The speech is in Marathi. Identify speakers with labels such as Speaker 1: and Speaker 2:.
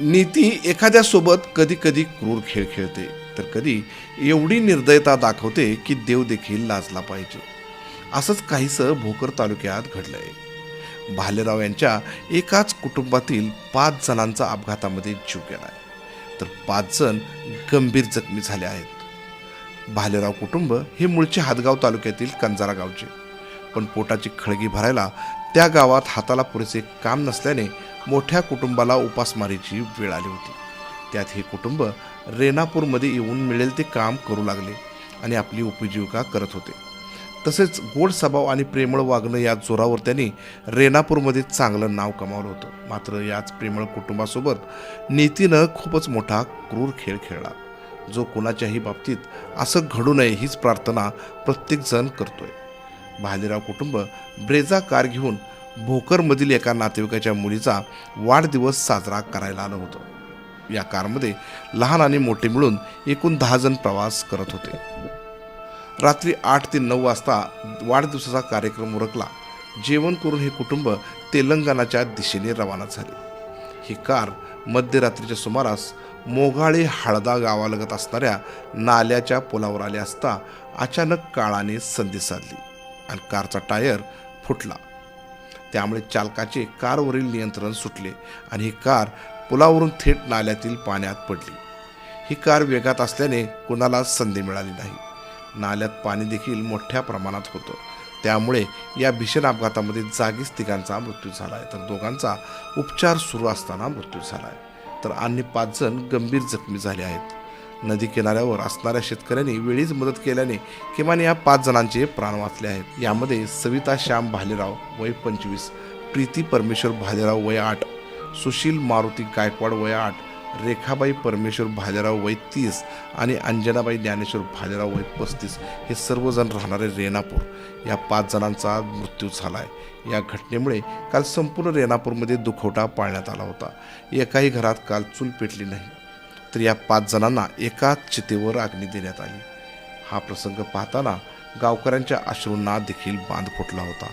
Speaker 1: नीती एखाद्यासोबत कधी कधी क्रूर खेळ खेळते. तर कधी एवढी निर्दयता दाखवते की देव देखील लाजला पाहिजे. असंच काहीसं भोकर तालुक्यात घडलंय. भालेराव यांच्या एकाच कुटुंबातील पाच जणांचा अपघातामध्ये जीव गेलाय. तर पाच जण गंभीर जखमी झाले आहेत. भालेराव कुटुंब हे मूळचे हातगाव तालुक्यातील कंजारा गावचे. पण पोटाची खळगी भरायला त्या गावात हाताला पुरेसे काम नसल्याने मोठ्या कुटुंबाला उपासमारीची वेळ आली होती. त्यात हे कुटुंब रेनापूरमध्ये येऊन मिळेल ते काम करू लागले आणि आपली उपजीविका करत होते. तसेच गोड स्वभाव आणि प्रेमळ वागणं या जोरावर त्यांनी रेनापूरमध्ये चांगलं नाव कमावलं होतं. मात्र याच प्रेमळ कुटुंबासोबत नीतीनं खूपच मोठा क्रूर खेळ खेळला. जो कोणाच्याही बाबतीत असं घडू नये हीच प्रार्थना प्रत्येकजण करतोय. भालेराव कुटुंब ब्रेजा कार घेऊन भोकरमधील एका नातेवाईकाच्या मुलीचा वाढदिवस साजरा करायला आलं होतं. या कारमध्ये लहान आणि मोठे मिळून एकूण दहा जण प्रवास करत होते. रात्री आठ ते नऊ वाजता वाढदिवसाचा कार्यक्रम उरकला. जेवण करून हे कुटुंब तेलंगणाच्या दिशेने रवाना झाले. ही कार मध्यरात्रीच्या सुमारास मोगाळे हळदा गावालगत असणाऱ्या नाल्याच्या पुलावर आले असता अचानक काळाने संधी साधली आणि कारचा टायर फुटला. त्यामुळे चालकाचे कारवरील नियंत्रण सुटले आणि ही कार पुलावरून थेट नाल्यातील पाण्यात पडली. ही कार वेगात असल्याने कुणालाच संधी मिळाली नाही. नाल्यात पाणी देखील मोठ्या प्रमाणात होतं. त्यामुळे या भीषण अपघातामध्ये जागीच तिघांचा मृत्यू झाला आहे तर दोघांचा उपचार सुरू असताना मृत्यू झाला आहे तर अन्य पाच जण गंभीर जखमी झाले आहेत. नदी किनाऱ्यावर असणाऱ्या शेतकऱ्यांनी वेळीच मदत केल्याने किमान या पाच जणांचे प्राण वाचले आहेत. यामध्ये सविता श्याम भालेराव वय पंचवीस प्रीती परमेश्वर भालेराव वय आठ सुशील मारुती गायकवाड वय आठ रेखाबाई परमेश्वर भालेराव वय तीस आणि अंजनाबाई ज्ञानेश्वर भालेराव वय पस्तीस हे सर्वजण राहणारे रेणापूर. या पाच जणांचा मृत्यू झाला आहे या घटनेमुळे काल संपूर्ण रेणापूरमध्ये दुखवटा पाळण्यात आला होता. एकाही घरात काल चूल पेटली नाही. तर या पाच जणांना एकाच चितेवर अग्नी देण्यात आली. हा प्रसंग पाहताना गावकऱ्यांच्या अश्रूंना देखील बांध फुटला होता.